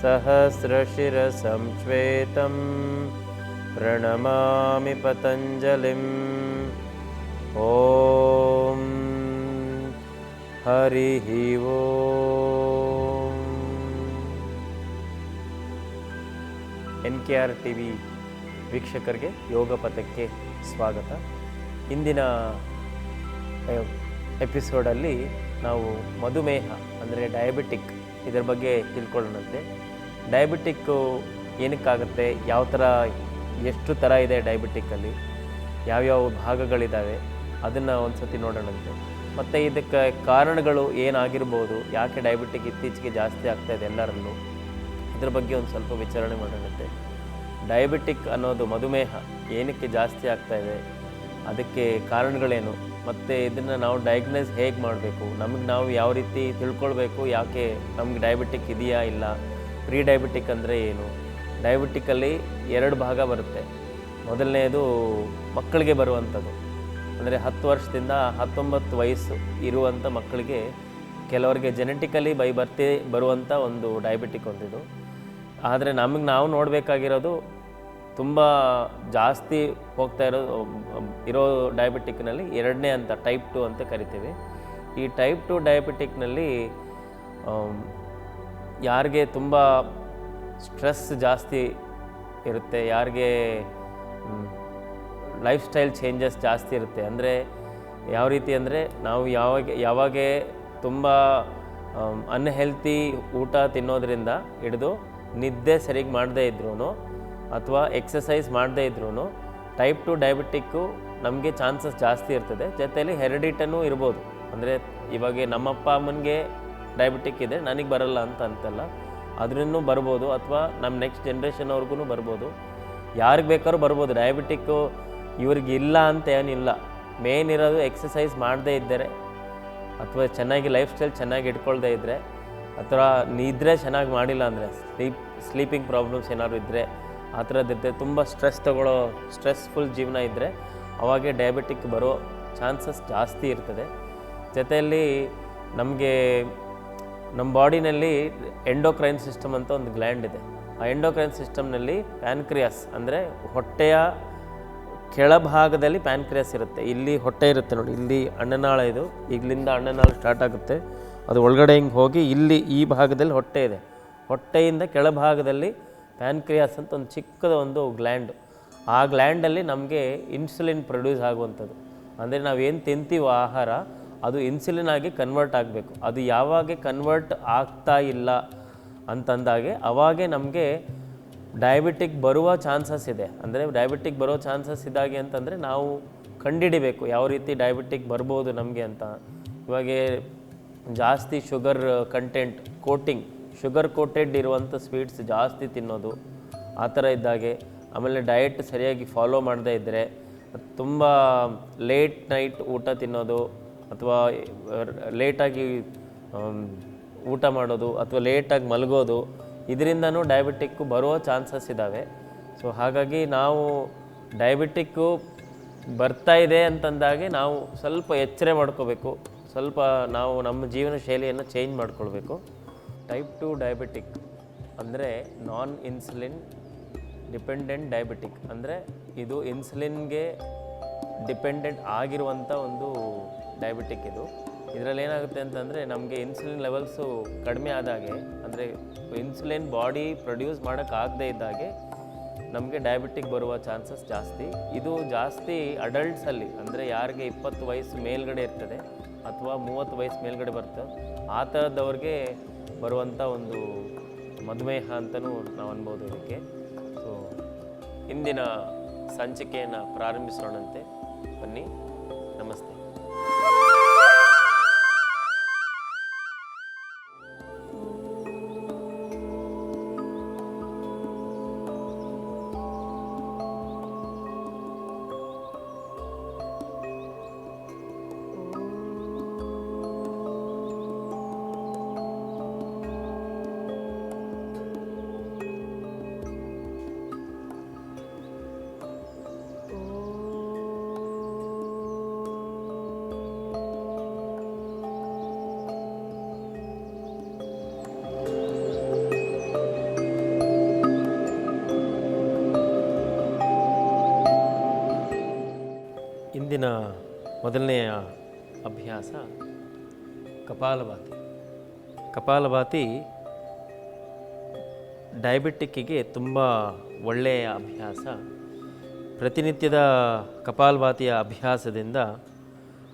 सहस्रशिरसं श्वेतं प्रणमामि पतञ्जलिम् ॐ हरिः ಓಂ N K R T V ವೀಕ್ಷಕರಿಗೆ ಯೋಗ ಪಥಕ್ಕೆ ಸ್ವಾಗತ ಇಂದಿನ ಎಪಿಸೋಡಲ್ಲಿ ನಾವು ಮಧುಮೇಹ ಅಂದರೆ ಡಯಾಬಿಟಿಕ್ ಇದರ ಬಗ್ಗೆ ತಿಳ್ಕೊಳ್ಳೋಣಂತೆ ಡಯಾಬಿಟಿಕ್ಕು ಏನಕ್ಕಾಗುತ್ತೆ? ಯಾವ ಥರ, ಎಷ್ಟು ಥರ ಇದೆ ಡಯಾಬಿಟಿಕ್ಕಲ್ಲಿ ಯಾವ್ಯಾವ ಭಾಗಗಳಿದ್ದಾವೆ ಅದನ್ನು ಒಂದು ಸತಿ ನೋಡೋಣಂತೆ ಮತ್ತು ಇದಕ್ಕೆ ಕಾರಣಗಳು ಏನಾಗಿರ್ಬೋದು? ಯಾಕೆ ಡಯಾಬಿಟಿಕ್ ಇತ್ತೀಚೆಗೆ ಜಾಸ್ತಿ ಆಗ್ತಾ ಇದೆ ಎಲ್ಲರಲ್ಲೂ? ಇದ್ರ ಬಗ್ಗೆ ಒಂದು ಸ್ವಲ್ಪ ವಿಚಾರಣೆ ಮಾಡೋಣಂತೆ ಡಯಾಬಿಟಿಕ್ ಅನ್ನೋದು ಮಧುಮೇಹ ಏನಕ್ಕೆ ಜಾಸ್ತಿ ಆಗ್ತಾ ಇದೆ? ಅದಕ್ಕೆ ಕಾರಣಗಳೇನು? ಮತ್ತು ಇದನ್ನು ನಾವು ಡಯಾಗ್ನೈಸ್ ಹೇಗೆ ಮಾಡಬೇಕು? ನಮಗೆ ನಾವು ಯಾವ ರೀತಿ ತಿಳ್ಕೊಳ್ಬೇಕು? ಯಾಕೆ ನಮ್ಗೆ ಡಯಾಬಿಟಿಕ್ ಇದೆಯಾ ಇಲ್ಲ? ಪ್ರೀ ಡಯಾಬಿಟಿಕ್ ಅಂದರೆ ಏನು? ಡಯಾಬಿಟಿಕ್ಕಲ್ಲಿ ಎರಡು ಭಾಗ ಬರುತ್ತೆ. ಮೊದಲನೆಯದು ಮಕ್ಕಳಿಗೆ ಬರುವಂಥದ್ದು. ಅಂದರೆ ಹತ್ತು ವರ್ಷದಿಂದ ಹತ್ತೊಂಬತ್ತು ವಯಸ್ಸು ಇರುವಂಥ ಮಕ್ಕಳಿಗೆ ಕೆಲವರಿಗೆ ಜೆನೆಟಿಕಲಿ ಬೈ ಬರ್ತಿ ಬರುವಂಥ ಒಂದು ಡಯಾಬಿಟಿಕ್ ಒಂದಿದು. ಆದರೆ ನಮಗೆ ನಾವು ನೋಡಬೇಕಾಗಿರೋದು ತುಂಬ ಜಾಸ್ತಿ ಹೋಗ್ತಾ ಇರೋ ಇರೋ ಡಯಾಬಿಟಿಕ್ನಲ್ಲಿ ಎರಡನೇ ಅಂತ ಟೈಪ್ ಟು ಅಂತ ಕರಿತೀವಿ. ಈ ಟೈಪ್ ಟು ಡಯಾಬಿಟಿಕ್ನಲ್ಲಿ ಯಾರಿಗೆ ತುಂಬ ಸ್ಟ್ರೆಸ್ ಜಾಸ್ತಿ ಇರುತ್ತೆ, ಯಾರಿಗೆ ಲೈಫ್ ಸ್ಟೈಲ್ ಚೇಂಜಸ್ ಜಾಸ್ತಿ ಇರುತ್ತೆ. ಅಂದರೆ ಯಾವ ರೀತಿ ಅಂದರೆ ನಾವು ಯಾವಾಗ ಯಾವಾಗ ತುಂಬ ಅನ್ಹೆಲ್ತಿ ಊಟ ತಿನ್ನೋದ್ರಿಂದ ಹಿಡಿದು ನಿದ್ದೆ ಸರಿಗೆ ಮಾಡದೇ ಇದ್ರೂ ಅಥವಾ ಎಕ್ಸಸೈಸ್ ಮಾಡದೇ ಇದ್ರೂ ಟೈಪ್ ಟು ಡಯಾಬಿಟಿಕ್ಕು ನಮಗೆ ಚಾನ್ಸಸ್ ಜಾಸ್ತಿ ಇರ್ತದೆ. ಜೊತೆಯಲ್ಲಿ ಹೆರಿಡಿಟನೂ ಇರ್ಬೋದು. ಅಂದರೆ ಇವಾಗ ನಮ್ಮಪ್ಪ ಅಮ್ಮನಿಗೆ ಡಯಾಬಿಟಿಕ್ ಇದೆ, ನನಗೆ ಬರಲ್ಲ ಅಂತ ಅಂತಲ್ಲ. ಅದರಿಂದ ಬರ್ಬೋದು ಅಥವಾ ನಮ್ಮ ನೆಕ್ಸ್ಟ್ ಜನ್ರೇಷನ್ ಅವ್ರಿಗೂ ಬರ್ಬೋದು. ಯಾರಿಗೆ ಬೇಕಾದ್ರೂ ಬರ್ಬೋದು ಡಯಾಬಿಟಿಕ್ಕು ಇವ್ರಿಗೆ ಇಲ್ಲ ಅಂತ ಏನಿಲ್ಲ. ಮೇನ್ ಇರೋದು ಎಕ್ಸಸೈಸ್ ಮಾಡದೇ ಇದ್ದರೆ, ಅಥವಾ ಚೆನ್ನಾಗಿ ಲೈಫ್ ಸ್ಟೈಲ್ ಚೆನ್ನಾಗಿ ಇಟ್ಕೊಳ್ದೇ ಇದ್ದರೆ, ಅಥವಾ ನಿದ್ರೆ ಚೆನ್ನಾಗಿ ಮಾಡಿಲ್ಲ ಅಂದರೆ ಸ್ಲೀಪ್ ಸ್ಲೀಪಿಂಗ್ ಪ್ರಾಬ್ಲಮ್ಸ್ ಏನಾದ್ರು ಇದ್ದರೆ ಆ ಥರದ್ದಿದ್ದರೆ ತುಂಬ ಸ್ಟ್ರೆಸ್ ತಗೊಳ್ಳೋ ಸ್ಟ್ರೆಸ್ಫುಲ್ ಜೀವನ ಇದ್ದರೆ ಅವಾಗೆ ಡಯಾಬಿಟಿಕ್ ಬರೋ ಚಾನ್ಸಸ್ ಜಾಸ್ತಿ ಇರ್ತದೆ. ಜೊತೆಯಲ್ಲಿ ನಮಗೆ ನಮ್ಮ ಬಾಡಿನಲ್ಲಿ ಎಂಡೋಕ್ರೈನ್ ಸಿಸ್ಟಮ್ ಅಂತ ಒಂದು ಗ್ಲ್ಯಾಂಡ್ ಇದೆ. ಆ ಎಂಡೋಕ್ರೈನ್ ಸಿಸ್ಟಮ್ನಲ್ಲಿ ಪ್ಯಾನ್ಕ್ರಿಯಾಸ್ ಅಂದರೆ ಹೊಟ್ಟೆಯ ಕೆಳಭಾಗದಲ್ಲಿ ಪ್ಯಾನ್ಕ್ರಿಯಾಸ್ ಇರುತ್ತೆ. ಇಲ್ಲಿ ಹೊಟ್ಟೆ ಇರುತ್ತೆ ನೋಡಿ, ಇಲ್ಲಿ ಅಣ್ಣನಾಳ ಇದು ಇಲ್ಲಿಂದ ಅಣ್ಣನಾಳ ಸ್ಟಾರ್ಟ್ ಆಗುತ್ತೆ. ಅದು ಒಳಗಡೆ ಹಿಂಗೆ ಹೋಗಿ ಇಲ್ಲಿ ಈ ಭಾಗದಲ್ಲಿ ಹೊಟ್ಟೆ ಇದೆ. ಹೊಟ್ಟೆಯಿಂದ ಕೆಳಭಾಗದಲ್ಲಿ ಪ್ಯಾನ್ಕ್ರಿಯಾಸ್ ಅಂತ ಒಂದು ಚಿಕ್ಕದ ಒಂದು ಗ್ಲ್ಯಾಂಡ್. ಆ ಗ್ಲ್ಯಾಂಡಲ್ಲಿ ನಮಗೆ ಇನ್ಸುಲಿನ್ ಪ್ರೊಡ್ಯೂಸ್ ಆಗುವಂಥದ್ದು. ಅಂದರೆ ನಾವೇನು ತಿಂತೀವೋ ಆಹಾರ ಅದು ಇನ್ಸುಲಿನ್ ಆಗಿ ಕನ್ವರ್ಟ್ ಆಗಬೇಕು. ಅದು ಯಾವಾಗ ಕನ್ವರ್ಟ್ ಆಗ್ತಾ ಇಲ್ಲ ಅಂತಂದಾಗೆ ಅವಾಗೆ ನಮಗೆ ಡಯಾಬಿಟಿಕ್ ಬರುವ ಚಾನ್ಸಸ್ ಇದೆ. ಅಂದರೆ ಡಯಾಬಿಟಿಕ್ ಬರೋ ಚಾನ್ಸಸ್ ಇದ್ದಾಗೆ ಅಂತಂದರೆ ನಾವು ಕಂಡಿಡಿಬೇಕು ಯಾವ ರೀತಿ ಡಯಾಬಿಟಿಕ್ ಬರ್ಬೋದು ನಮಗೆ ಅಂತ. ಇವಾಗ ಜಾಸ್ತಿ sugar content coating sugar coated ಇರುವಂಥ ಸ್ವೀಟ್ಸ್ ಜಾಸ್ತಿ ತಿನ್ನೋದು ಆ ಥರ ಇದ್ದಾಗೆ. ಆಮೇಲೆ ಡಯಟ್ ಸರಿಯಾಗಿ ಫಾಲೋ ಮಾಡದೇ ಇದ್ದರೆ ತುಂಬ ಲೇಟ್ ನೈಟ್ ಊಟ ತಿನ್ನೋದು ಅಥವಾ ಲೇಟಾಗಿ ಊಟ ಮಾಡೋದು ಅಥವಾ ಲೇಟಾಗಿ ಮಲಗೋದು ಇದರಿಂದನೂ ಡಯಾಬಿಟಿಕ್ಕು ಬರೋ ಚಾನ್ಸಸ್ ಇದ್ದಾವೆ ಸೊ, ಹಾಗಾಗಿ ನಾವು ಡಯಾಬಿಟಿಕ್ಕು ಬರ್ತಾ ಇದೆ ಅಂತಂದಾಗೆ ನಾವು ಸ್ವಲ್ಪ ಎಚ್ಚರ ಮಾಡ್ಕೋಬೇಕು. ಸ್ವಲ್ಪ ನಾವು ನಮ್ಮ ಜೀವನ ಶೈಲಿಯನ್ನು ಚೇಂಜ್ ಮಾಡ್ಕೊಳ್ಬೇಕು. ಟೈಪ್ ಟು ಡಯಾಬಿಟಿಕ್ ಅಂದರೆ ನಾನ್ ಇನ್ಸುಲಿನ್ ಡಿಪೆಂಡೆಂಟ್ ಡಯಾಬಿಟಿಕ್ ಅಂದರೆ ಇದು ಇನ್ಸುಲಿನ್ಗೆ ಡಿಪೆಂಡೆಂಟ್ ಆಗಿರುವಂಥ ಒಂದು ಡಯಾಬಿಟಿಕ್ ಇದು. ಇದರಲ್ಲಿ ಏನಾಗುತ್ತೆ ಅಂತಂದರೆ ನಮಗೆ ಇನ್ಸುಲಿನ್ ಲೆವೆಲ್ಸು ಕಡಿಮೆ ಆದಾಗೆ ಅಂದರೆ ಇನ್ಸುಲಿನ್ ಬಾಡಿ ಪ್ರೊಡ್ಯೂಸ್ ಮಾಡೋಕ್ಕಾಗದೇ ಇದ್ದಾಗೆ ನಮಗೆ ಡಯಾಬಿಟಿಕ್ ಬರುವ ಚಾನ್ಸಸ್ ಜಾಸ್ತಿ. ಇದು ಜಾಸ್ತಿ ಅಡಲ್ಟ್ಸಲ್ಲಿ ಅಂದರೆ ಯಾರಿಗೆ ಇಪ್ಪತ್ತು ವಯಸ್ಸು ಮೇಲ್ಗಡೆ ಇರ್ತದೆ ಅಥವಾ ಮೂವತ್ತು ವಯಸ್ಸು ಮೇಲ್ಗಡೆ ಬರ್ತದೆ ಆ ಥರದವ್ರಿಗೆ ಬರುವಂಥ ಒಂದು ಮಧುಮೇಹ ಅಂತಲೂ ನಾವು ಅನ್ಬೋದು ಇದಕ್ಕೆ. ಸೊ ಇಂದಿನ ಸಂಚಿಕೆಯನ್ನು ಪ್ರಾರಂಭಿಸೋಣಂತೆ. ಬನ್ನಿ. ಇಂದಿನ ಮೊದಲನೆಯ ಅಭ್ಯಾಸ ಕಪಾಲಭಾತಿ. ಕಪಾಲಭಾತಿ ಡಯಾಬಿಟಿಕ್ಕಿಗೆ ತುಂಬ ಒಳ್ಳೆಯ ಅಭ್ಯಾಸ. ಪ್ರತಿನಿತ್ಯದ ಕಪಾಲಭಾತಿಯ ಅಭ್ಯಾಸದಿಂದ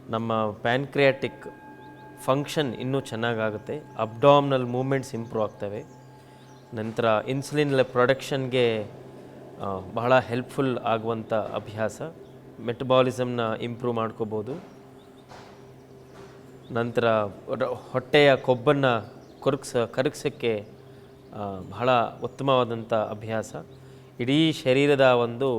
ನಮ್ಮ ಪ್ಯಾನ್ಕ್ರಿಯಾಟಿಕ್ ಫಂಕ್ಷನ್ ಇನ್ನೂ ಚೆನ್ನಾಗಾಗುತ್ತೆ. ಅಬ್ಡಾಮ್ನಲ್ ಮೂಮೆಂಟ್ಸ್ ಇಂಪ್ರೂವ್ ಆಗ್ತವೆ. ನಂತರ ಇನ್ಸುಲಿನ್ ಪ್ರೊಡಕ್ಷನ್ಗೆ ಬಹಳ ಹೆಲ್ಪ್ಫುಲ್ ಆಗುವಂಥ ಅಭ್ಯಾಸ. ಮೆಟಬಾಲಿಸಮ್ನ ಇಂಪ್ರೂವ್ ಮಾಡ್ಕೋಬೋದು. ನಂತರ ಹೊಟ್ಟೆಯ ಕೊಬ್ಬನ್ನು ಕೊರಗ್ಸ, ಕರಗ್ಸೋಕ್ಕೆ ಬಹಳ ಉತ್ತಮವಾದಂಥ ಅಭ್ಯಾಸ. ಇಡೀ ಶರೀರದ ಒಂದು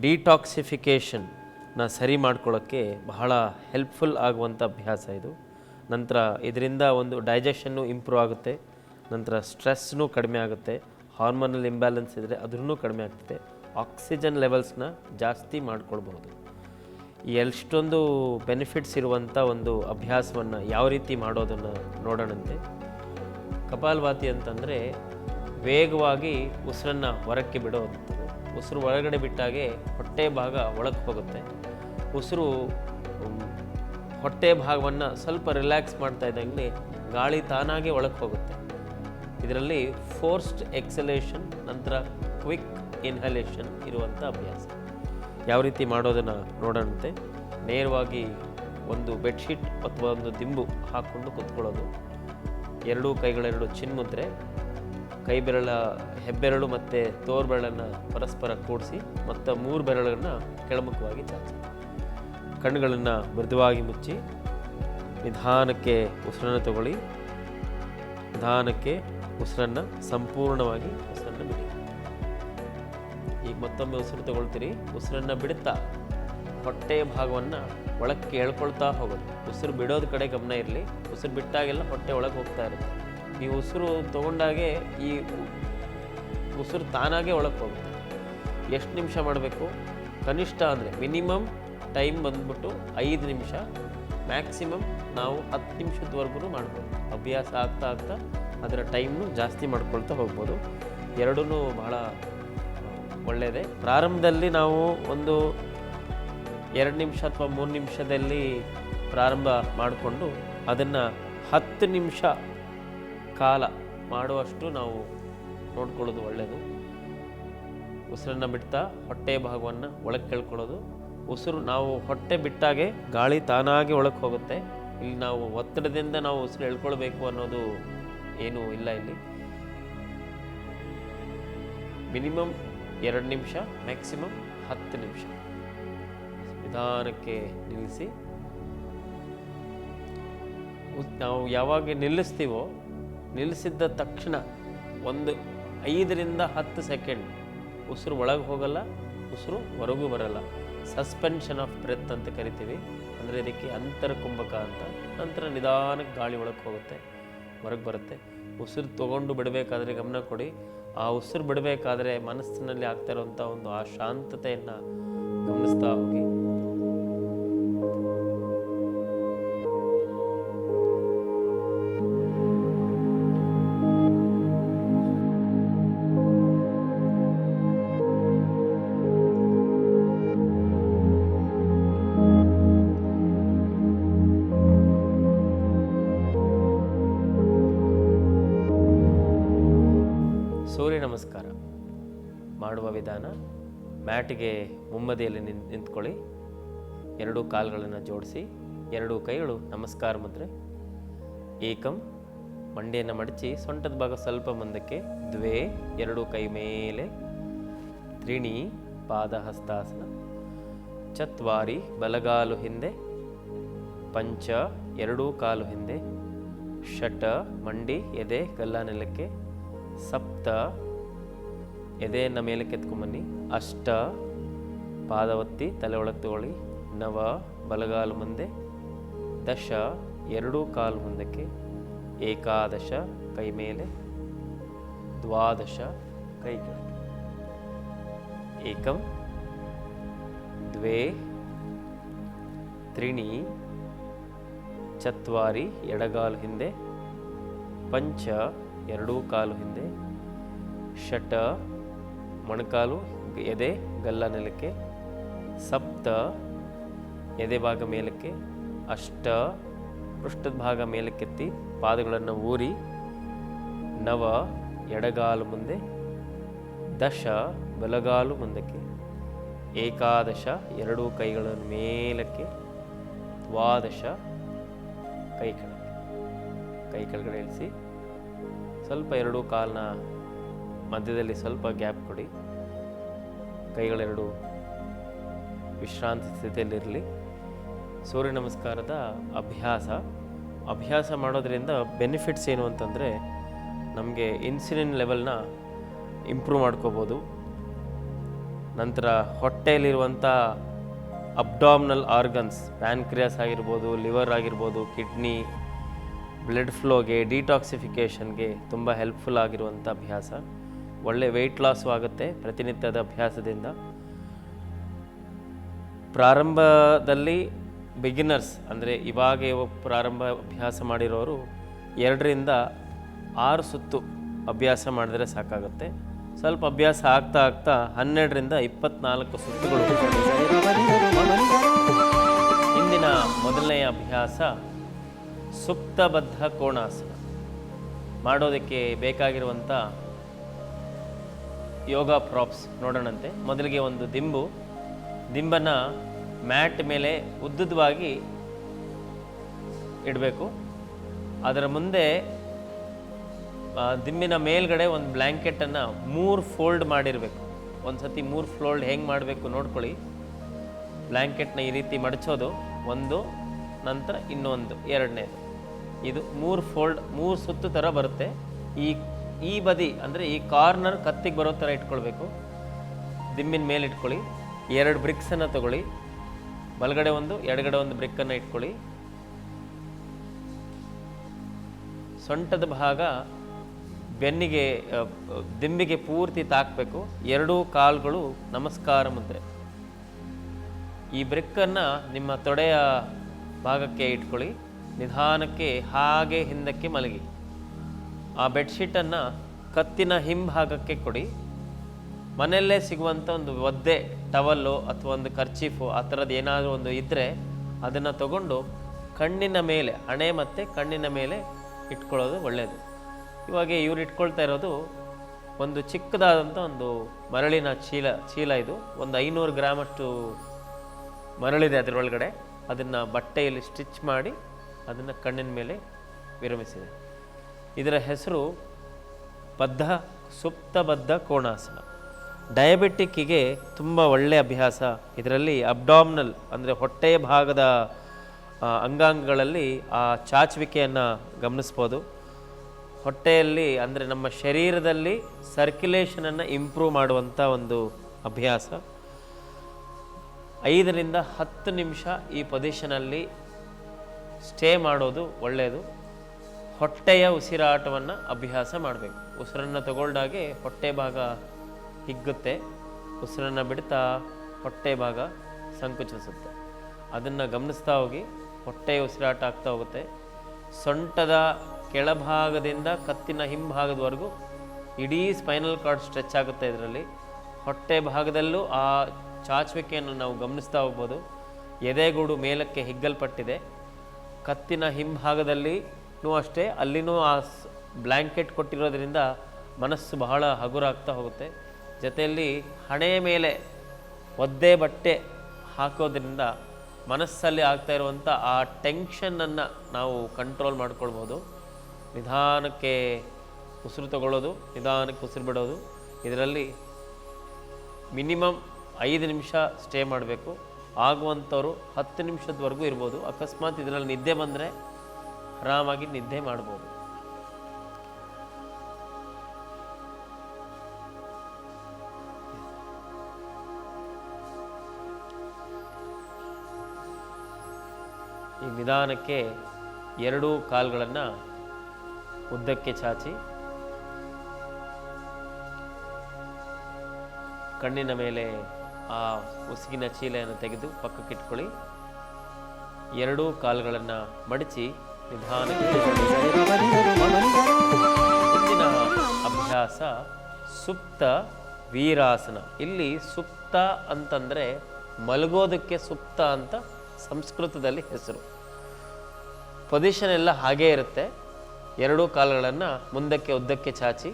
ಡಿಟಾಕ್ಸಿಫಿಕೇಷನ್ನ ಸರಿ ಮಾಡ್ಕೊಳ್ಳೋಕ್ಕೆ ಬಹಳ ಹೆಲ್ಪ್ಫುಲ್ ಆಗುವಂಥ ಅಭ್ಯಾಸ ಇದು. ನಂತರ ಇದರಿಂದ ಒಂದು ಡೈಜೆಷನ್ನು ಇಂಪ್ರೂವ್ ಆಗುತ್ತೆ. ನಂತರ ಸ್ಟ್ರೆಸ್ನೂ ಕಡಿಮೆ ಆಗುತ್ತೆ. ಹಾರ್ಮೋನಲ್ ಇಂಬ್ಯಾಲೆನ್ಸ್ ಇದ್ದರೆ ಅದ್ರೂ ಕಡಿಮೆ ಆಗ್ತದೆ. ಆಕ್ಸಿಜನ್ ಲೆವೆಲ್ಸ್ನ ಜಾಸ್ತಿ ಮಾಡ್ಕೊಳ್ಬಹುದು. ಎಷ್ಟೊಂದು ಬೆನಿಫಿಟ್ಸ್ ಇರುವಂಥ ಒಂದು ಅಭ್ಯಾಸವನ್ನು ಯಾವ ರೀತಿ ಮಾಡೋದನ್ನು ನೋಡೋಣಂತೆ. ಕಪಾಲಭಾತಿ ಅಂತಂದರೆ ವೇಗವಾಗಿ ಉಸಿರನ್ನು ಹೊರಕ್ಕೆ ಬಿಡೋದು. ಉಸಿರು ಒಳಗಡೆ ಬಿಟ್ಟಾಗೆ ಹೊಟ್ಟೆ ಭಾಗ ಒಳಗೆ ಹೋಗುತ್ತೆ. ಉಸಿರು ಹೊಟ್ಟೆ ಭಾಗವನ್ನು ಸ್ವಲ್ಪ ರಿಲ್ಯಾಕ್ಸ್ ಮಾಡ್ತಾ ಇದ್ದಂಗೆ ಗಾಳಿ ತಾನಾಗೆ ಒಳಗೆ ಹೋಗುತ್ತೆ. ಇದರಲ್ಲಿ ಫೋರ್ಸ್ಡ್ ಎಕ್ಸಲೇಷನ್ ನಂತರ ಕ್ವಿಕ್ ಇನ್ಹಲೇಷನ್ ಇರುವಂಥ ಅಭ್ಯಾಸ. ಯಾವ ರೀತಿ ಮಾಡೋದನ್ನು ನೋಡೋಣಂತೆ ನೇರವಾಗಿ ಒಂದು ಬೆಡ್ಶೀಟ್ ಅಥವಾ ಒಂದು ದಿಂಬು ಹಾಕ್ಕೊಂಡು ಕುತ್ಕೊಳ್ಳೋದು. ಎರಡೂ ಕೈಗಳೆರಡು ಚಿನ್ಮುದ್ರೆ ಕೈ ಬೆರಳ ಹೆಬ್ಬೆರಳು ಮತ್ತು ತೋರ್ಬೆರಳನ್ನು ಪರಸ್ಪರ ಕೂಡಿಸಿ ಮತ್ತು ಮೂರು ಬೆರಳನ್ನು ಕೆಳಮುಖವಾಗಿ ಚಾಚಿ. ಕಣ್ಣುಗಳನ್ನು ಮೃದುವಾಗಿ ಮುಚ್ಚಿ, ನಿಧಾನಕ್ಕೆ ಉಸಿರನ್ನು ತಗೊಳ್ಳಿ. ನಿಧಾನಕ್ಕೆ ಉಸಿರನ್ನು ಸಂಪೂರ್ಣವಾಗಿ ಮತ್ತೊಮ್ಮೆ ಉಸಿರು ತಗೊಳ್ತೀರಿ. ಉಸಿರನ್ನು ಬಿಡುತ್ತಾ ಹೊಟ್ಟೆಯ ಭಾಗವನ್ನು ಒಳಕ್ಕೆ ಎಳ್ಕೊಳ್ತಾ ಹೋಗೋದು. ಉಸಿರು ಬಿಡೋದ ಕಡೆ ಗಮನ ಇರಲಿ. ಉಸಿರು ಬಿಟ್ಟಾಗೆಲ್ಲ ಹೊಟ್ಟೆ ಒಳಗೆ ಹೋಗ್ತಾ ಇರುತ್ತೆ. ನೀವು ಉಸಿರು ತಗೊಂಡಾಗೆ ಈ ಉಸಿರು ತಾನಾಗೆ ಒಳಗೆ ಹೋಗುತ್ತೆ. ಎಷ್ಟು ನಿಮಿಷ ಮಾಡಬೇಕು? ಕನಿಷ್ಠ ಅಂದರೆ ಮಿನಿಮಮ್ ಟೈಮ್ ಬಂದ್ಬಿಟ್ಟು ಐದು ನಿಮಿಷ. ಮ್ಯಾಕ್ಸಿಮಮ್ ನಾವು ಹತ್ತು ನಿಮಿಷದವರೆಗೂ ಮಾಡ್ಬೋದು. ಅಭ್ಯಾಸ ಆಗ್ತಾ ಆಗ್ತಾ ಅದರ ಟೈಮ್ನು ಜಾಸ್ತಿ ಮಾಡ್ಕೊಳ್ತಾ ಹೋಗ್ಬೋದು. ಎರಡೂ ಬಹಳ ಒಳ್ಳೆಯದೇ ಪ್ರಾರಂಭದಲ್ಲಿ ನಾವು ಒಂದು ಎರಡು ನಿಮಿಷ ಅಥವಾ ಮೂರು ನಿಮಿಷದಲ್ಲಿ ಪ್ರಾರಂಭ ಮಾಡಿಕೊಂಡು ಅದನ್ನು ಹತ್ತು ನಿಮಿಷ ಕಾಲ ಮಾಡುವಷ್ಟು ನಾವು ನೋಡ್ಕೊಳ್ಳೋದು ಒಳ್ಳೆಯದು ಉಸಿರನ್ನು ಬಿಡ್ತಾ ಹೊಟ್ಟೆ ಭಾಗವನ್ನು ಒಳಗೆ ಕೇಳ್ಕೊಳ್ಳೋದು. ಉಸಿರು ನಾವು ಹೊಟ್ಟೆ ಬಿಟ್ಟಾಗೆ ಗಾಳಿ ತಾನಾಗಿ ಒಳಕ್ಕೆ ಹೋಗುತ್ತೆ. ಇಲ್ಲಿ ನಾವು ಒತ್ತಡದಿಂದ ನಾವು ಉಸಿರು ಎಳ್ಕೊಳ್ಬೇಕು ಅನ್ನೋದು ಏನೂ ಇಲ್ಲ ಇಲ್ಲಿ. ಮಿನಿಮಮ್ ಎರಡು ನಿಮಿಷ ಮ್ಯಾಕ್ಸಿಮಮ್ ಹತ್ತು ನಿಮಿಷ. ನಿಧಾನಕ್ಕೆ ನಿಲ್ಲಿಸಿ. ನಾವು ಯಾವಾಗ ನಿಲ್ಲಿಸ್ತೀವೋ ನಿಲ್ಲಿಸಿದ್ದ ತಕ್ಷಣ ಒಂದು ಐದರಿಂದ ಹತ್ತು ಸೆಕೆಂಡ್. ಉಸಿರು ಒಳಗೆ ಹೋಗಲ್ಲ, ಉಸಿರು ಹೊರಗೂ ಬರಲ್ಲ. ಸಸ್ಪೆನ್ಷನ್ ಆಫ್ ಬ್ರೆತ್ ಅಂತ ಕರಿತೀವಿ. ಅಂದರೆ ಇದಕ್ಕೆ ಅಂತರ ಕುಂಭಕ ಅಂತ. ನಂತರ ನಿಧಾನಕ್ಕೆ ಗಾಳಿ ಒಳಗೆ ಹೋಗುತ್ತೆ, ಹೊರಗೆ ಬರುತ್ತೆ. ಉಸಿರು ತಗೊಂಡು ಬಿಡಬೇಕಾದ್ರೆ ಗಮನ ಕೊಡಿ. ಆ ಉಸಿರು ಬಿಡಬೇಕಾದ್ರೆ ಮನಸ್ಸಿನಲ್ಲಿ ಆಗ್ತಾ ಇರುವಂಥ ಒಂದು ಆ ಶಾಂತತೆಯನ್ನು ಗಮನಿಸ್ತಾ ಹೋಗಿ. ಸೂರ್ಯ ನಮಸ್ಕಾರ ಮಾಡುವ ವಿಧಾನ ಮ್ಯಾಟಿಗೆ ಮುಮ್ಮದಿಯಲ್ಲಿ ನಿಂತ್ಕೊಳ್ಳಿ. ಎರಡೂ ಕಾಲುಗಳನ್ನು ಜೋಡಿಸಿ, ಎರಡೂ ಕೈಗಳು ನಮಸ್ಕಾರ ಮುದ್ರೆ. ಏಕಂ ಮಂಡಿಯನ್ನು ಮಡಚಿ, ಸೊಂಟದ ಭಾಗ ಸ್ವಲ್ಪ ಮುಂದಕ್ಕೆ, ದ್ವೇ, ಎರಡೂ ಕೈ ಮೇಲೆ, ತ್ರಿಣಿ ಪಾದ ಹಸ್ತಾಸನ ಚತ್ವಾರಿ, ಬಲಗಾಲು ಹಿಂದೆ, ಪಂಚ, ಎರಡೂ ಕಾಲು ಹಿಂದೆ, ಷಟ, ಮಂಡಿ, ಎದೆ ಗಲ್ಲ ನೆಲಕ್ಕೆ ಸಪ್ತ ಎದೆಯನ್ನು ಮೇಲಕ್ಕೆ ಎತ್ಕೊಂಬನ್ನಿ ಅಷ್ಟ ಪಾದ ಒತ್ತಿ ತಲೆ ಒಳಗೆ ತಗೊಳ್ಳಿ ನವ ಬಲಗಾಲು ಮುಂದೆ ದಶ ಎರಡೂ ಕಾಲು ಮುಂದಕ್ಕೆ ಏಕಾದಶ ಕೈ ಮೇಲೆ ದ್ವಾದಶ ಕೈ ಕೆಳಗೆ ಏಕಂ ದ್ವೇ ತ್ರಿಣಿ ಚತ್ವಾರಿ ಎಡಗಾಲು ಹಿಂದೆ ಪಂಚ ಎರಡೂ ಕಾಲು ಹಿಂದೆ, ಷಟ, ಮೊಣಕಾಲು, ಎದೆ, ಗಲ್ಲ ನೆಲಕ್ಕೆ, ಸಪ್ತ, ಎದೆ ಭಾಗ ಮೇಲಕ್ಕೆ, ಅಷ್ಟ, ಪೃಷ್ಠದ ಭಾಗ ಮೇಲಕ್ಕೆತ್ತಿ ಪಾದಗಳನ್ನು ಊರಿ, ನವ, ಎಡಗಾಲು ಮುಂದೆ, ದಶ, ಬಲಗಾಲು ಮುಂದಕ್ಕೆ, ಏಕಾದಶ, ಎರಡೂ ಕೈಗಳನ್ನು ಮೇಲಕ್ಕೆ, ದ್ವಾದಶ, ಕೈ ಕೆಳಗೆ, ಕೈ ಕೆಳಗಡೆ ಇಳಿಸಿ. ಸ್ವಲ್ಪ ಎರಡು ಕಾಲನ್ನ ಮಧ್ಯದಲ್ಲಿ ಸ್ವಲ್ಪ ಗ್ಯಾಪ್ ಕೊಡಿ. ಕೈಗಳೆರಡು ವಿಶ್ರಾಂತಿ ಸ್ಥಿತಿಯಲ್ಲಿರಲಿ. ಸೂರ್ಯ ನಮಸ್ಕಾರದ ಅಭ್ಯಾಸ. ಅಭ್ಯಾಸ ಮಾಡೋದರಿಂದ ಬೆನಿಫಿಟ್ಸ್ ಏನು ಅಂತಂದರೆ ನಮಗೆ ಇನ್ಸುಲಿನ್ ಲೆವೆಲ್ನ ಇಂಪ್ರೂವ್ ಮಾಡ್ಕೋಬೋದು. ನಂತರ ಹೊಟ್ಟೆಯಲ್ಲಿರುವಂಥ ಅಬ್ಡಾಮ್ನಲ್ ಆರ್ಗನ್ಸ್ ಪ್ಯಾನ್ಕ್ರಿಯಾಸ್ ಆಗಿರ್ಬೋದು ಲಿವರ್ ಆಗಿರ್ಬೋದು ಕಿಡ್ನಿ ಬ್ಲಡ್ ಫ್ಲೋಗೆ ಡಿಟಾಕ್ಸಿಫಿಕೇಷನ್ಗೆ ತುಂಬ ಹೆಲ್ಪ್ಫುಲ್ ಆಗಿರುವಂಥ ಅಭ್ಯಾಸ. ಒಳ್ಳೆ ವೆಯ್ಟ್ ಲಾಸು ಆಗುತ್ತೆ ಪ್ರತಿನಿತ್ಯದ ಅಭ್ಯಾಸದಿಂದ. ಪ್ರಾರಂಭದಲ್ಲಿ ಬಿಗಿನರ್ಸ್ ಅಂದರೆ ಇವಾಗ ಪ್ರಾರಂಭ ಅಭ್ಯಾಸ ಮಾಡಿರೋರು ಎರಡರಿಂದ ಆರು ಸುತ್ತು ಅಭ್ಯಾಸ ಮಾಡಿದ್ರೆ ಸಾಕಾಗುತ್ತೆ. ಸ್ವಲ್ಪ ಅಭ್ಯಾಸ ಆಗ್ತಾ ಆಗ್ತಾ ಹನ್ನೆರಡರಿಂದ ಇಪ್ಪತ್ನಾಲ್ಕು ಸುತ್ತುಗಳು. ಇಂದಿನ ಮೊದಲನೆಯ ಅಭ್ಯಾಸ ಸುಪ್ತಬದ್ಧ ಕೋಣಾಸನ. ಮಾಡೋದಕ್ಕೆ ಬೇಕಾಗಿರುವಂಥ ಯೋಗ ಪ್ರಾಪ್ಸ್ ನೋಡೋಣಂತೆ. ಮೊದಲಿಗೆ ಒಂದು ದಿಂಬು. ದಿಂಬನ್ನು ಮ್ಯಾಟ್ ಮೇಲೆ ಉದ್ದುದ್ವಾಗಿ ಇಡಬೇಕು. ಅದರ ಮುಂದೆ ದಿಂಬಿನ ಮೇಲ್ಗಡೆ ಒಂದು ಬ್ಲ್ಯಾಂಕೆಟನ್ನು ಮೂರು ಫೋಲ್ಡ್ ಮಾಡಿರಬೇಕು. ಒಂದು ಸತಿ ಮೂರು ಫೋಲ್ಡ್ ಹೆಂಗೆ ಮಾಡಬೇಕು ನೋಡ್ಕೊಳ್ಳಿ. ಬ್ಲ್ಯಾಂಕೆಟ್ನ ಈ ರೀತಿ ಮಡಚೋದು. ಒಂದು, ನಂತರ ಇನ್ನೊಂದು, ಎರಡನೇದು. ಇದು ಮೂರು ಫೋಲ್ಡ್, ಮೂರು ಸುತ್ತು ಥರ ಬರುತ್ತೆ. ಈ ಈ ಬದಿ ಅಂದರೆ ಈ ಕಾರ್ನರ್ ಕತ್ತಿಗೆ ಬರೋ ಥರ ಇಟ್ಕೊಳ್ಬೇಕು. ದಿಮ್ಮಿನ ಮೇಲೆ ಇಟ್ಕೊಳ್ಳಿ. ಎರಡು ಬ್ರಿಕ್ಸನ್ನು ತಗೊಳ್ಳಿ. ಬಲಗಡೆ ಒಂದು, ಎಡಗಡೆ ಒಂದು ಬ್ರಿಕ್ಕನ್ನು ಇಟ್ಕೊಳ್ಳಿ. ಸೊಂಟದ ಭಾಗ ಬೆನ್ನಿಗೆ ದಿಂಬಿಗೆ ಪೂರ್ತಿ ತಾಕಬೇಕು. ಎರಡೂ ಕಾಲುಗಳು ನಮಸ್ಕಾರ ಮುದ್ರೆ. ಈ ಬ್ರಿಕ್ಕನ್ನು ನಿಮ್ಮ ತೊಡೆಯ ಭಾಗಕ್ಕೆ ಇಟ್ಕೊಳ್ಳಿ. ನಿಧಾನಕ್ಕೆ ಹಾಗೆ ಹಿಂದಕ್ಕೆ ಮಲಗಿ. ಆ ಬೆಡ್ಶೀಟನ್ನು ಕತ್ತಿನ ಹಿಂಭಾಗಕ್ಕೆ ಕೊಡಿ. ಮನೆಯಲ್ಲೇ ಸಿಗುವಂಥ ಒಂದು ಒದ್ದೆ ಟವಲ್ಲು ಅಥವಾ ಒಂದು ಖರ್ಚೀಫು ಆ ಥರದ್ದು ಏನಾದರೂ ಒಂದು ಇದ್ದರೆ ಅದನ್ನು ತಗೊಂಡು ಕಣ್ಣಿನ ಮೇಲೆ, ಹಣೆ ಮತ್ತು ಕಣ್ಣಿನ ಮೇಲೆ ಇಟ್ಕೊಳ್ಳೋದು ಒಳ್ಳೆಯದು ಇವಾಗ ಇವ್ರು ಇಟ್ಕೊಳ್ತಾ ಇರೋದು ಒಂದು ಚಿಕ್ಕದಾದಂಥ ಒಂದು ಮರಳಿನ ಚೀಲ ಚೀಲ ಇದು. ಒಂದು ಐನೂರು ಗ್ರಾಮಷ್ಟು ಮರಳಿದೆ ಅದರೊಳಗಡೆ. ಅದನ್ನು ಬಟ್ಟೆಯಲ್ಲಿ ಸ್ಟಿಚ್ ಮಾಡಿ ಅದನ್ನು ಕಣ್ಣಿನ ಮೇಲೆ ವಿರಮಿಸಿದೆ. ಇದರ ಹೆಸರು ಬದ್ಧ ಸುಪ್ತಬದ್ಧ ಕೋಣಾಸನ. ಡಯಾಬಿಟಿಕ್ಕಿಗೆ ತುಂಬ ಒಳ್ಳೆಯ ಅಭ್ಯಾಸ. ಇದರಲ್ಲಿ ಅಬ್ಡಾಮ್ನಲ್ ಅಂದರೆ ಹೊಟ್ಟೆಯ ಭಾಗದ ಅಂಗಾಂಗಗಳಲ್ಲಿ ಆ ಚಾಚುವಿಕೆಯನ್ನು ಗಮನಿಸ್ಬೋದು. ಹೊಟ್ಟೆಯಲ್ಲಿ ಅಂದರೆ ನಮ್ಮ ಶರೀರದಲ್ಲಿ ಸರ್ಕ್ಯುಲೇಷನನ್ನು ಇಂಪ್ರೂವ್ ಮಾಡುವಂಥ ಒಂದು ಅಭ್ಯಾಸ. ಐದರಿಂದ ಹತ್ತು ನಿಮಿಷ ಈ ಪೊಸಿಷನಲ್ಲಿ ಸ್ಟೇ ಮಾಡೋದು ಒಳ್ಳೆಯದು ಹೊಟ್ಟೆಯ ಉಸಿರಾಟವನ್ನು ಅಭ್ಯಾಸ ಮಾಡಬೇಕು. ಉಸಿರನ್ನು ತಗೊಂಡಾಗೆ ಹೊಟ್ಟೆ ಭಾಗ ಹಿಗ್ಗುತ್ತೆ. ಉಸಿರನ್ನು ಬಿಡ್ತಾ ಹೊಟ್ಟೆ ಭಾಗ ಸಂಕುಚಿಸುತ್ತೆ. ಅದನ್ನು ಗಮನಿಸ್ತಾ ಹೋಗಿ, ಹೊಟ್ಟೆಯ ಉಸಿರಾಟ ಆಗ್ತಾ ಹೋಗುತ್ತೆ. ಸೊಂಟದ ಕೆಳಭಾಗದಿಂದ ಕತ್ತಿನ ಹಿಂಭಾಗದವರೆಗೂ ಇಡೀ ಸ್ಪೈನಲ್ ಕಾರ್ಡ್ ಸ್ಟ್ರೆಚ್ ಆಗುತ್ತೆ ಇದರಲ್ಲಿ. ಹೊಟ್ಟೆ ಭಾಗದಲ್ಲೂ ಆ ಚಾಚುವಿಕೆಯನ್ನು ನಾವು ಗಮನಿಸ್ತಾ ಹೋಗ್ಬೋದು. ಎದೆಗೂಡು ಮೇಲಕ್ಕೆ ಹಿಗ್ಗಲ್ಪಟ್ಟಿದೆ. ಕತ್ತಿನ ಹಿಂಭಾಗದಲ್ಲಿನೂ ಅಷ್ಟೇ, ಅಲ್ಲಿನೂ ಆ ಬ್ಲ್ಯಾಂಕೆಟ್ ಕೊಟ್ಟಿರೋದ್ರಿಂದ ಮನಸ್ಸು ಬಹಳ ಹಗುರಾಗ್ತಾ ಹೋಗುತ್ತೆ. ಜೊತೆಯಲ್ಲಿ ಹಣೆಯ ಮೇಲೆ ಒದ್ದೆ ಬಟ್ಟೆ ಹಾಕೋದ್ರಿಂದ ಮನಸ್ಸಲ್ಲಿ ಆಗ್ತಾ ಇರುವಂಥ ಆ ಟೆನ್ಷನ್ನನ್ನು ನಾವು ಕಂಟ್ರೋಲ್ ಮಾಡ್ಕೊಳ್ಬೋದು. ನಿಧಾನಕ್ಕೆ ಉಸಿರು ತಗೊಳ್ಳೋದು, ನಿಧಾನಕ್ಕೆ ಉಸಿರು ಬಿಡೋದು. ಇದರಲ್ಲಿ ಮಿನಿಮಮ್ ಐದು ನಿಮಿಷ ಸ್ಟೇ ಮಾಡಬೇಕು. ಆಗುವಂಥವ್ರು ಹತ್ತು ನಿಮಿಷದವರೆಗೂ ಇರ್ಬೋದು. ಅಕಸ್ಮಾತ್ ಇದರಲ್ಲಿ ನಿದ್ದೆ ಬಂದರೆ ಆರಾಮಾಗಿ ನಿದ್ದೆ ಮಾಡ್ಬೋದು. ಈ ನಿಧಾನಕ್ಕೆ ಎರಡೂ ಕಾಲುಗಳನ್ನು ಉದ್ದಕ್ಕೆ ಚಾಚಿ, ಕಣ್ಣಿನ ಮೇಲೆ ಆ ಉಸುಗಿನ ಚೀಲೆಯನ್ನು ತೆಗೆದು ಪಕ್ಕಕ್ಕಿಟ್ಕೊಳ್ಳಿ ಎರಡೂ ಕಾಲುಗಳನ್ನು ಮಡಚಿ ನಿಧಾನಕ್ಕೆ ಮುಂದಿನ ಅಭ್ಯಾಸ ಸುಪ್ತ ವೀರಾಸನ. ಇಲ್ಲಿ ಸುಪ್ತ ಅಂತಂದರೆ ಮಲಗೋದಕ್ಕೆ ಸುಪ್ತ ಅಂತ ಸಂಸ್ಕೃತದಲ್ಲಿ ಹೆಸರು. ಪೊಸಿಷನ್ ಎಲ್ಲ ಹಾಗೇ ಇರುತ್ತೆ. ಎರಡೂ ಕಾಲುಗಳನ್ನು ಮುಂದಕ್ಕೆ ಉದ್ದಕ್ಕೆ ಚಾಚಿ,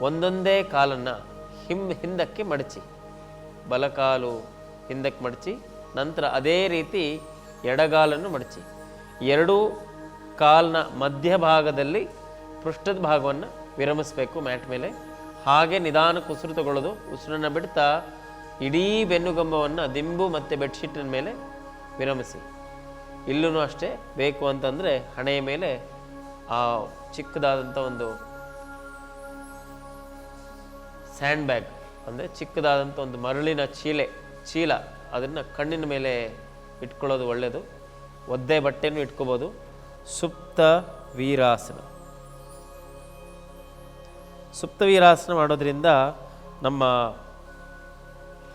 ಒಂದೊಂದೇ ಕಾಲನ್ನು ಹಿಮ್ ಹಿಂದಕ್ಕೆ ಮಡಚಿ. ಬಲಕಾಲು ಹಿಂದಕ್ಕೆ ಮಡಚಿ, ನಂತರ ಅದೇ ರೀತಿ ಎಡಗಾಲನ್ನು ಮಡಚಿ. ಎರಡೂ ಕಾಲ್ನ ಮಧ್ಯಭಾಗದಲ್ಲಿ ಪೃಷ್ಠದ ಭಾಗವನ್ನು ವಿರಮಿಸಬೇಕು ಮ್ಯಾಟ್ ಮೇಲೆ. ಹಾಗೆ ನಿಧಾನ ಉಸಿರು ತಗೊಳ್ಳೋದು ಉಸಿರನ್ನು ಬಿಡ್ತಾ ಇಡೀ ಬೆನ್ನುಗಂಬವನ್ನು ದಿಂಬು ಮತ್ತು ಬೆಡ್ಶೀಟಿನ ಮೇಲೆ ವಿರಮಿಸಿ. ಇಲ್ಲೂ ಅಷ್ಟೇ, ಬೇಕು ಅಂತಂದರೆ ಹಣೆಯ ಮೇಲೆ ಆ ಚಿಕ್ಕದಾದಂಥ ಒಂದು ಸ್ಯಾಂಡ್ ಬ್ಯಾಗ್ ಅಂದರೆ ಚಿಕ್ಕದಾದಂಥ ಒಂದು ಮರಳಿನ ಚೀಲೆ, ಚೀಲ, ಅದನ್ನು ಕಣ್ಣಿನ ಮೇಲೆ ಇಟ್ಕೊಳ್ಳೋದು ಒಳ್ಳೆಯದು ಒದ್ದೆ ಬಟ್ಟೆನೂ ಇಟ್ಕೋಬೋದು. ಸುಪ್ತ ವೀರಾಸನ. ಸುಪ್ತ ವೀರಾಸನ ಮಾಡೋದ್ರಿಂದ ನಮ್ಮ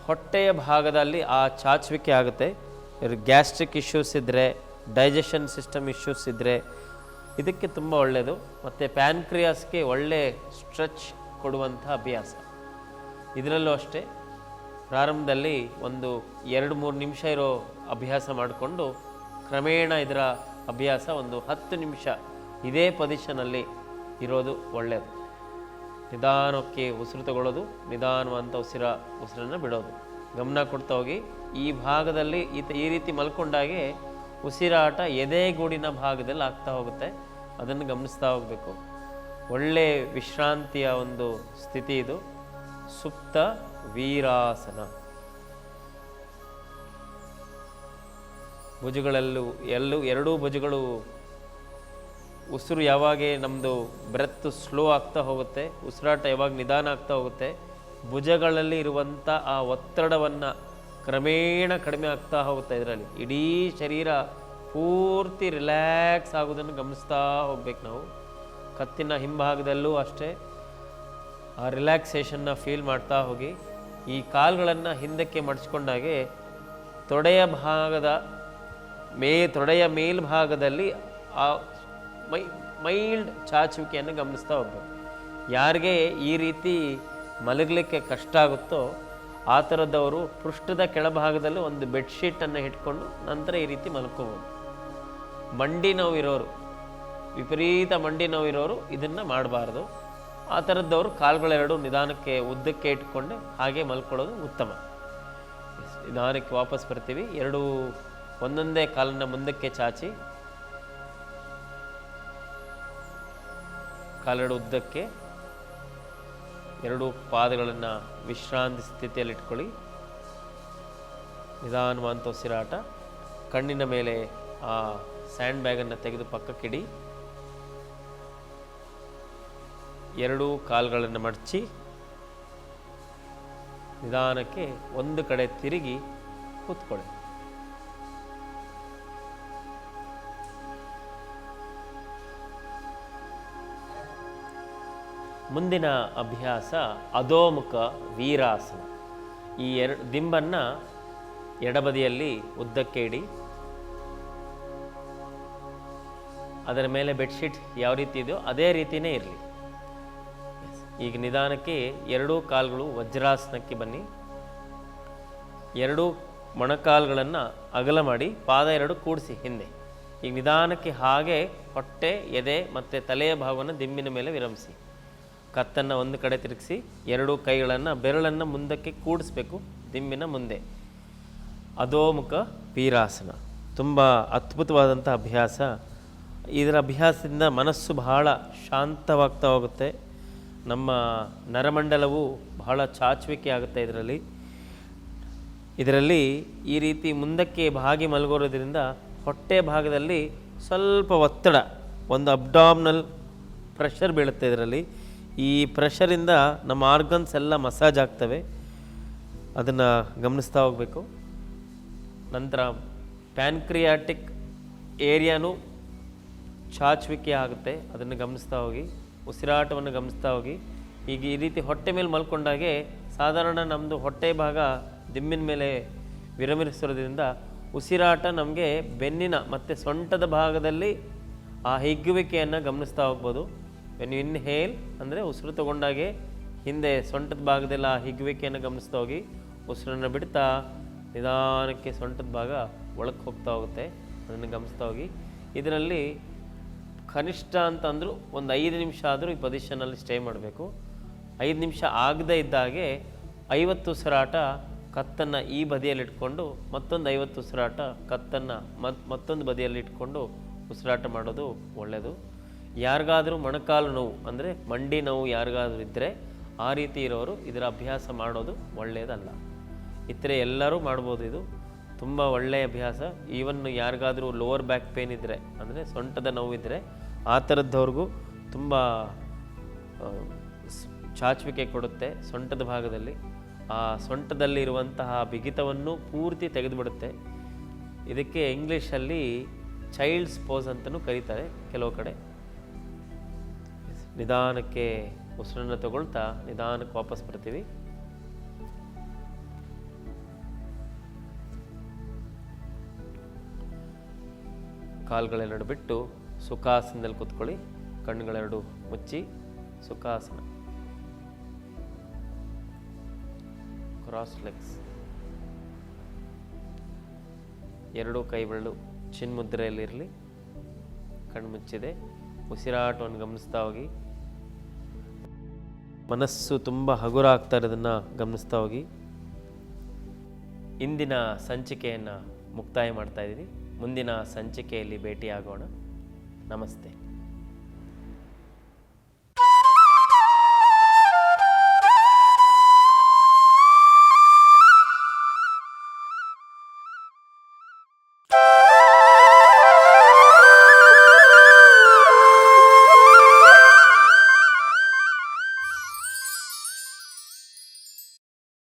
ಹೊಟ್ಟೆಯ ಭಾಗದಲ್ಲಿ ಆ ಚಾಚುವಿಕೆ ಆಗುತ್ತೆ. ಗ್ಯಾಸ್ಟ್ರಿಕ್ ಇಶ್ಯೂಸ್ ಇದ್ದರೆ ಡೈಜೆಷನ್ ಸಿಸ್ಟಮ್ ಇಶ್ಯೂಸ್ ಇದ್ದರೆ ಇದಕ್ಕೆ ತುಂಬ ಒಳ್ಳೆಯದು ಮತ್ತು ಪ್ಯಾನ್ಕ್ರಿಯಾಸ್ಗೆ ಒಳ್ಳೆ ಸ್ಟ್ರೆಚ್ ಕೊಡುವಂಥ ಅಭ್ಯಾಸ. ಇದರಲ್ಲೂ ಅಷ್ಟೇ ಪ್ರಾರಂಭದಲ್ಲಿ ಒಂದು ಎರಡು ಮೂರು ನಿಮಿಷ ಇರೋ ಅಭ್ಯಾಸ ಮಾಡಿಕೊಂಡು ಕ್ರಮೇಣ ಇದರ ಅಭ್ಯಾಸ ಒಂದು ಹತ್ತು ನಿಮಿಷ ಇದೇ ಪೊಸಿಷನಲ್ಲಿ ಇರೋದು ಒಳ್ಳೆಯದು ನಿಧಾನಕ್ಕೆ ಉಸಿರು ತಗೊಳ್ಳೋದು, ನಿಧಾನವಂತ ಉಸಿರ, ಉಸಿರನ್ನು ಬಿಡೋದು. ಗಮನ ಕೊಡ್ತಾ ಹೋಗಿ, ಈ ಭಾಗದಲ್ಲಿ ಈತ ಈ ರೀತಿ ಮಲ್ಕೊಂಡಾಗೆ ಉಸಿರಾಟ ಎದೆಗೂಡಿನ ಭಾಗದಲ್ಲಿ ಆಗ್ತಾ ಹೋಗುತ್ತೆ. ಅದನ್ನು ಗಮನಿಸ್ತಾ ಹೋಗಬೇಕು. ಒಳ್ಳೆ ವಿಶ್ರಾಂತಿಯ ಒಂದು ಸ್ಥಿತಿ ಇದು. ಸುಪ್ತ ವೀರಾಸನ. ಭುಜಗಳಲ್ಲೂ, ಎಲ್ಲೂ, ಎರಡೂ ಭುಜಗಳು ಉಸಿರು ಯಾವಾಗ ನಮ್ಮದು ಬ್ರೆತ್ ಸ್ಲೋ ಆಗ್ತಾ ಹೋಗುತ್ತೆ, ಉಸಿರಾಟ ಯಾವಾಗ ನಿಧಾನ ಆಗ್ತಾ ಹೋಗುತ್ತೆ, ಭುಜಗಳಲ್ಲಿ ಇರುವಂಥ ಆ ಒತ್ತಡವನ್ನು ಕ್ರಮೇಣ ಕಡಿಮೆ ಆಗ್ತಾ ಹೋಗುತ್ತೆ ಇದರಲ್ಲಿ. ಇಡೀ ಶರೀರ ಪೂರ್ತಿ ರಿಲ್ಯಾಕ್ಸ್ ಆಗೋದನ್ನು ಗಮನಿಸ್ತಾ ಹೋಗ್ಬೇಕು ನಾವು. ಕತ್ತಿನ ಹಿಂಭಾಗದಲ್ಲೂ ಅಷ್ಟೇ. ಆ ರಿಲ್ಯಾಕ್ಸೇಷನ್ನ ಫೀಲ್ ಮಾಡ್ತಾ ಹೋಗಿ, ಈ ಕಾಲುಗಳನ್ನು ಹಿಂದಕ್ಕೆ ಮಡಚ್ಕೊಂಡಾಗೆ ತೊಡೆಯ ಭಾಗದ ಮೇ, ತೊಡೆಯ ಮೇಲ್ಭಾಗದಲ್ಲಿ ಆ ಮೈ ಮೈಲ್ಡ್ ಚಾಚುವಿಕೆಯನ್ನು ಗಮನಿಸ್ತಾ ಹೋಗ್ಬೇಕು. ಯಾರಿಗೆ ಈ ರೀತಿ ಮಲಗಲಿಕ್ಕೆ ಕಷ್ಟ ಆಗುತ್ತೋ, ಆ ಥರದವರು ಪೃಷ್ಠದ ಕೆಳಭಾಗದಲ್ಲಿ ಒಂದು ಬೆಡ್ಶೀಟನ್ನು ಇಟ್ಕೊಂಡು ನಂತರ ಈ ರೀತಿ ಮಲ್ಕೋಬೋದು. ಮಂಡಿ ನೋವಿರೋರು, ವಿಪರೀತ ಮಂಡಿ ನೋವಿರೋರು ಇದನ್ನು ಮಾಡಬಾರ್ದು. ಆ ಥರದ್ದವರು ಕಾಲುಗಳೆರಡು ನಿಧಾನಕ್ಕೆ ಉದ್ದಕ್ಕೆ ಇಟ್ಕೊಂಡು ಹಾಗೆ ಮಲ್ಕೊಳ್ಳೋದು ಉತ್ತಮ. ನಿಧಾನಕ್ಕೆ ವಾಪಸ್ ಬರ್ತೀವಿ. ಎರಡು ಒಂದೊಂದೇ ಕಾಲನ್ನ ಮುಂದಕ್ಕೆ ಚಾಚಿ. ಕಾಲೆರಡು ಉದ್ದಕ್ಕೆ ಎರಡು ಪಾದಗಳನ್ನು ವಿಶ್ರಾಂತಿ ಸ್ಥಿತಿಯಲ್ಲಿ ಇಟ್ಕೊಳ್ಳಿ. ನಿಧಾನವಂತ ಉಸಿರಾಟ. ಕಣ್ಣಿನ ಮೇಲೆ ಆ ಸ್ಯಾಂಡ್ ಬ್ಯಾಗನ್ನು ತೆಗೆದು ಪಕ್ಕಕ್ಕಿಡಿ. ಎರಡೂ ಕಾಲುಗಳನ್ನು ಮಡಚಿ ನಿಧಾನಕ್ಕೆ ಒಂದು ಕಡೆ ತಿರುಗಿ ಕೂತ್ಕೊಳ್ಳಿ. ಮುಂದಿನ ಅಭ್ಯಾಸ ಅಧೋಮುಖ ವೀರಾಸನ. ಈ ಎರಡು ದಿಂಬನ್ನು ಎಡಬದಿಯಲ್ಲಿ ಉದ್ದಕ್ಕೆ ಇಡಿ. ಅದರ ಮೇಲೆ ಬೆಡ್ಶೀಟ್ ಯಾವ ರೀತಿ ಇದೆಯೋ ಅದೇ ರೀತಿಯೇ ಇರಲಿ. ಈಗ ನಿಧಾನಕ್ಕೆ ಎರಡೂ ಕಾಲುಗಳು ವಜ್ರಾಸನಕ್ಕೆ ಬನ್ನಿ. ಎರಡೂ ಮೊಣಕಾಲುಗಳನ್ನು ಅಗಲ ಮಾಡಿ ಪಾದ ಎರಡು ಕೂಡಿಸಿ ಹಿಂದೆ. ಈಗ ನಿಧಾನಕ್ಕೆ ಹಾಗೆ ಹೊಟ್ಟೆ, ಎದೆ ಮತ್ತು ತಲೆಯ ಭಾಗವನ್ನು ದಿಂಬಿನ ಮೇಲೆ ವಿರಮಿಸಿ. ಕತ್ತನ್ನು ಒಂದು ಕಡೆ ತಿರುಗಿಸಿ ಎರಡೂ ಕೈಗಳನ್ನು ಬೆರಳನ್ನು ಮುಂದಕ್ಕೆ ಕೂಡಿಸ್ಬೇಕು, ದಿಂಬಿನ ಮುಂದೆ. ಅಧೋಮುಖ ಪೀರಾಸನ ತುಂಬ ಅದ್ಭುತವಾದಂಥ ಅಭ್ಯಾಸ. ಇದರ ಅಭ್ಯಾಸದಿಂದ ಮನಸ್ಸು ಬಹಳ ಶಾಂತವಾಗ್ತಾ ಹೋಗುತ್ತೆ. ನಮ್ಮ ನರಮಂಡಲವು ಬಹಳ ಚಾಚುವಿಕೆ ಆಗುತ್ತೆ ಇದರಲ್ಲಿ. ಇದರಲ್ಲಿ ಈ ರೀತಿ ಮುಂದಕ್ಕೆ ಭಾಗಿ ಮಲಗೋರೋದ್ರಿಂದ ಹೊಟ್ಟೆ ಭಾಗದಲ್ಲಿ ಸ್ವಲ್ಪ ಒತ್ತಡ, ಒಂದು ಅಬ್ಡಾಮ್ನಲ್ ಪ್ರೆಷರ್ ಬೀಳುತ್ತೆ ಇದರಲ್ಲಿ. ಈ ಪ್ರೆಷರಿಂದ ನಮ್ಮ ಆರ್ಗನ್ಸ್ ಎಲ್ಲ ಮಸಾಜ್ ಆಗ್ತವೆ. ಅದನ್ನು ಗಮನಿಸ್ತಾ ಹೋಗಬೇಕು. ನಂತರ ಪ್ಯಾನ್ಕ್ರಿಯಾಟಿಕ್ ಏರಿಯಾನು ಚಾಚುವಿಕೆ ಆಗುತ್ತೆ. ಅದನ್ನು ಗಮನಿಸ್ತಾ ಹೋಗಿ. ಉಸಿರಾಟವನ್ನು ಗಮನಿಸ್ತಾ ಹೋಗಿ. ಈಗ ಈ ರೀತಿ ಹೊಟ್ಟೆ ಮೇಲೆ ಮಲ್ಕೊಂಡಾಗೆ ಸಾಧಾರಣ ನಮ್ಮದು ಹೊಟ್ಟೆ ಭಾಗ ದಿಮ್ಮಿನ ಮೇಲೆ ವಿರಮಿಸಿರೋದ್ರಿಂದ ಉಸಿರಾಟ ನಮಗೆ ಬೆನ್ನಿನ ಮತ್ತು ಸೊಂಟದ ಭಾಗದಲ್ಲಿ ಆ ಹಿಗ್ಗುವಿಕೆಯನ್ನು ಗಮನಿಸ್ತಾ ಹೋಗ್ಬೋದು. ವೆನ್ ಇನ್ ಇನ್ಹೇಲ್ ಅಂದರೆ ಉಸಿರು ತಗೊಂಡಾಗೆ ಹಿಂದೆ ಸೊಂಟದ ಭಾಗದಲ್ಲಿ ಆ ಹಿಗ್ಗುವಿಕೆಯನ್ನು ಗಮನಿಸ್ತಾ ಹೋಗಿ. ಉಸಿರನ್ನು ಬಿಡ್ತಾ ನಿಧಾನಕ್ಕೆ ಸೊಂಟದ ಭಾಗ ಒಳಕ್ಕೆ ಹೋಗ್ತಾ ಹೋಗುತ್ತೆ. ಅದನ್ನು ಗಮನಿಸ್ತಾ ಹೋಗಿ. ಇದರಲ್ಲಿ ಕನಿಷ್ಠ ಅಂತಂದರೂ ಒಂದು ಐದು ನಿಮಿಷ ಆದರೂ ಈ ಪೊಸಿಷನಲ್ಲಿ ಸ್ಟೇ ಮಾಡಬೇಕು. ಐದು ನಿಮಿಷ ಆಗದೇ ಇದ್ದಾಗೆ ಐವತ್ತು ಉಸಿರಾಟ ಕತ್ತನ್ನು ಈ ಬದಿಯಲ್ಲಿ ಇಟ್ಕೊಂಡು ಮತ್ತೊಂದು ಐವತ್ತು ಉಸಿರಾಟ ಕತ್ತನ್ನು ಮತ್, ಮತ್ತೊಂದು ಬದಿಯಲ್ಲಿ ಇಟ್ಕೊಂಡು ಉಸಿರಾಟ ಮಾಡೋದು ಒಳ್ಳೆಯದು ಯಾರಿಗಾದರೂ ಮೊಣಕಾಲು ನೋವು, ಅಂದರೆ ಮಂಡಿ ನೋವು ಯಾರಿಗಾದರೂ ಇದ್ದರೆ ಆ ರೀತಿ ಇರೋರು ಇದರ ಅಭ್ಯಾಸ ಮಾಡೋದು ಒಳ್ಳೆಯದಲ್ಲ ಇತರೆ ಎಲ್ಲರೂ ಮಾಡ್ಬೋದು ಇದು. ತುಂಬ ಒಳ್ಳೆಯ ಅಭ್ಯಾಸ. ಈವನ್ ಯಾರಿಗಾದರೂ ಲೋವರ್ ಬ್ಯಾಕ್ ಪೇನ್ ಇದ್ದರೆ ಅಂದರೆ ಸೊಂಟದ ನೋವಿದ್ದರೆ ಆ ಥರದ್ದವ್ರಿಗೂ ತುಂಬ ಚಾಚುವಿಕೆ ಕೊಡುತ್ತೆ ಸೊಂಟದ ಭಾಗದಲ್ಲಿ. ಆ ಸೊಂಟದಲ್ಲಿರುವಂತಹ ಬಿಗಿತವನ್ನು ಪೂರ್ತಿ ತೆಗೆದುಬಿಡುತ್ತೆ. ಇದಕ್ಕೆ ಇಂಗ್ಲೀಷಲ್ಲಿ ಚೈಲ್ಡ್ಸ್ ಪೋಸ್ ಅಂತಲೂ ಕರೀತಾರೆ ಕೆಲವು ಕಡೆ. ನಿಧಾನಕ್ಕೆ ಉಸಿರನ್ನು ತಗೊಳ್ತಾ ನಿಧಾನಕ್ಕೆ ವಾಪಸ್ ಬರ್ತೀವಿ. ಕಾಲುಗಳೆರಡು ಬಿಟ್ಟು ಸುಖಾಸನದಲ್ಲಿ ಕೂತ್ಕೊಳ್ಳಿ, ಕಣ್ಣುಗಳೆರಡು ಮುಚ್ಚಿ, ಸುಖಾಸನ. ಕ್ರಾಸ್ ಲೆಗ್ಸ್ ಎರಡೂ ಕೈ ಬೆರಳು ಚಿನ್ಮುದ್ರೆಯಲ್ಲಿರಲಿ ಕಣ್ಣು ಮುಚ್ಚಿದೆ. ಉಸಿರಾಟವನ್ನು ಗಮನಿಸ್ತಾ ಹೋಗಿ. ಮನಸ್ಸು ತುಂಬ ಹಗುರ ಆಗ್ತಾ ಇರೋದನ್ನು ಗಮನಿಸ್ತಾ ಹೋಗಿ. ಇಂದಿನ ಸಂಚಿಕೆಯನ್ನು ಮುಕ್ತಾಯ ಮಾಡ್ತಾ ಇದ್ದೀವಿ. ಮುಂದಿನ ಸಂಚಿಕೆಯಲ್ಲಿ ಭೇಟಿಯಾಗೋಣ. నమస్తే.